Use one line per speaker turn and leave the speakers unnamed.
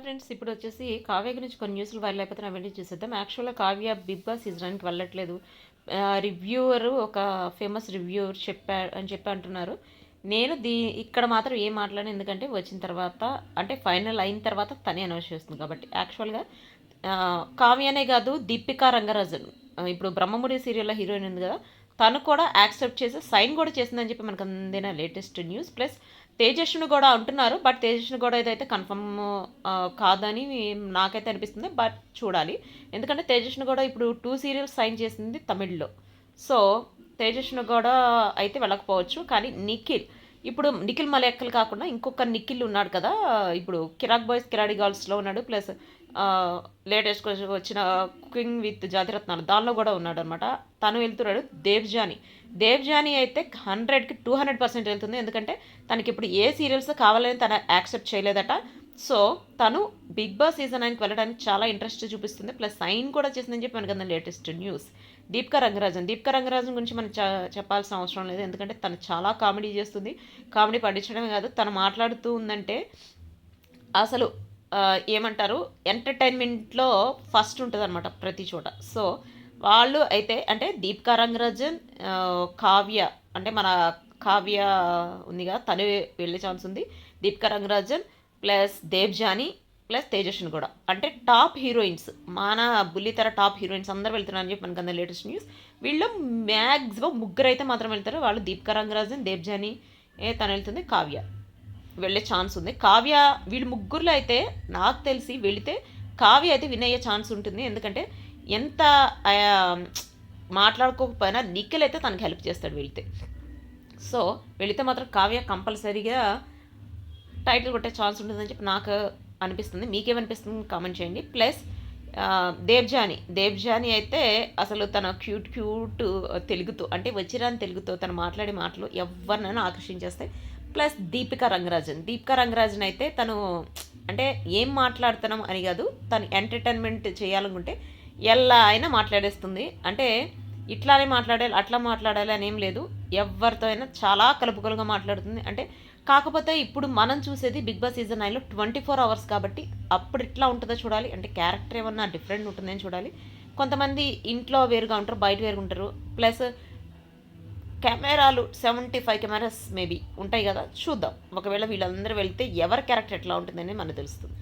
Hi friends ఇప్పుడు వచ్చేసి కావ్య గురించి కొన్ని న్యూస్లు వైరల్ అయిపోతే అవన్నీ చూసేద్దాం. యాక్చువల్గా కావ్య బిగ్ బాస్ సీజనానికి వెళ్ళట్లేదు. రివ్యూవర్ ఒక ఫేమస్ రివ్యూవర్ చెప్పా అని చెప్పి అంటున్నారు. నేను దీ ఇక్కడ మాత్రం ఏం మాట్లాడను ఎందుకంటే వచ్చిన తర్వాత అంటే ఫైనల్ అయిన తర్వాత తనే అనౌన్స్ చేస్తుంది కాబట్టి. యాక్చువల్గా కావ్యనే కాదు దీపికా రంగరాజన్. ఇప్పుడు బ్రహ్మముడి సీరియల్లో హీరోయిన్ ఉంది కదా తను కూడా యాక్సెప్ట్ చేసి సైన్ కూడా చేసిందని చెప్పి మనకు అందిన లేటెస్ట్ న్యూస్. ప్లస్ తేజస్విని కూడా అంటున్నారు బట్ తేజస్విని కూడా ఇదైతే కన్ఫర్మ్ కాదని నాకైతే అనిపిస్తుంది బట్ చూడాలి. ఎందుకంటే తేజస్విని కూడా ఇప్పుడు టూ సీరియల్స్ సైన్ చేసింది తమిళ్ళో. సో తేజస్విని కూడా అయితే వెళ్ళకపోవచ్చు కానీ నిఖిల్ ఇప్పుడు నిఖిల్ మలయక్కలు కాకుండా ఇంకొక నిఖిల్ ఉన్నాడు కదా ఇప్పుడు కిరాక్ బాయ్స్ కిరాడి గర్ల్స్లో ఉన్నాడు ప్లస్ లేటెస్ట్ వచ్చిన కుకింగ్ విత్ జాతిరత్నాలు. దానిలో కూడా ఉన్నాడు అనమాట తను వెళ్తున్నాడు దేవ్జాని దేవ్జాని అయితే హండ్రెడ్కి టూ హండ్రెడ్ పర్సెంట్ వెళ్తుంది. ఎందుకంటే తనకి ఇప్పుడు ఏ సీరియల్స్ కావాలని తను యాక్సెప్ట్ చేయలేదట. సో తను బిగ్ బాస్ సీజన్ ఆయనకి వెళ్ళడానికి చాలా ఇంట్రెస్ట్ చూపిస్తుంది. ప్లస్ సైన్ కూడా చేసిందని చెప్పి మనకు లేటెస్ట్ న్యూస్. దీపికా రంగరాజన్. దీపికా రంగరాజన్ గురించి మనం చెప్పాల్సిన అవసరం లేదు. ఎందుకంటే తను చాలా కామెడీ చేస్తుంది. కామెడీ పండించడమే కాదు తను మాట్లాడుతూ ఉందంటే అసలు ఏమంటారు? ఎంటర్టైన్మెంట్లో ఫస్ట్ ఉంటుంది అనమాట ప్రతి చోట. సో వాళ్ళు అయితే అంటే దీపికా రంగరాజన్ కావ్య అంటే మన కావ్య ఉందిగా తను వెళ్ళే ఛాన్స్ ఉంది. దీపికా రంగరాజన్ ప్లస్ దేవ్జాని ప్లస్ తేజస్విని కూడా. అంటే టాప్ హీరోయిన్స్. మన బుల్లితెర టాప్ హీరోయిన్స్ అందరూ వెళ్తున్నారని చెప్పి మనకు అందరు లేటెస్ట్ న్యూస్. వీళ్ళు మ్యాక్సిమం ముగ్గురు అయితే మాత్రం వెళ్తారు. వాళ్ళు దీపికా రంగరాజన్ దేవ్జాని ఏ తను వెళ్తుంది కావ్య. వెళ్ళే ఛాన్స్ ఉంది. కావ్య వీళ్ళు ముగ్గురులో అయితే నాకు తెలిసి వెళితే కావ్య అయితే విన్ అయ్యే ఛాన్స్ ఉంటుంది. ఎందుకంటే ఎంత మాట్లాడుకోకపోయినా నిఖిల్ అయితే తనకి హెల్ప్ చేస్తాడు వెళితే. సో వెళితే మాత్రం కావ్య కంపల్సరీగా టైటిల్ కొట్టే ఛాన్స్ ఉంటుందని చెప్పి నాకు అనిపిస్తుంది. మీకేమనిపిస్తుంది కామెంట్ చేయండి. ప్లస్ దేవ్జాని దేవ్జాని అయితే అసలు తన క్యూట్ క్యూట్ తెలుగుతో అంటే వచ్చిరాని తెలుగుతో తను మాట్లాడే మాటలు ఎవరినైనా ఆకర్షించేస్తాయి. ప్లస్ దీపికా రంగరాజన్. దీపికా రంగరాజన్ అయితే తను అంటే ఏం మాట్లాడుతున్నాం అని కాదు తను ఎంటర్టైన్మెంట్ చేయాలనుకుంటే ఎలా అయినా మాట్లాడేస్తుంది. అంటే ఇట్లానే మాట్లాడాలి అట్లా మాట్లాడాలి అని ఏం లేదు. ఎవరితో అయినా చాలా కలుపుకలుగా మాట్లాడుతుంది. అంటే కాకపోతే ఇప్పుడు మనం చూసేది బిగ్ బాస్ సీజన్ నైన్లో ట్వంటీ ఫోర్ అవర్స్ కాబట్టి అప్పుడు ఇట్లా ఉంటుందో చూడాలి. అంటే క్యారెక్టర్ ఏమన్నా డిఫరెంట్ ఉంటుందని చూడాలి. కొంతమంది ఇంట్లో వేరుగా ఉంటారు బయట వేరుగా ఉంటారు. ప్లస్ కెమెరాలు సెవెంటీ ఫైవ్ కెమెరాస్ మేబీ ఉంటాయి కదా చూద్దాం. ఒకవేళ వీళ్ళందరూ వెళ్తే ఎవరి క్యారెక్టర్ ఎట్లా ఉంటుందని మనకు తెలుస్తుంది.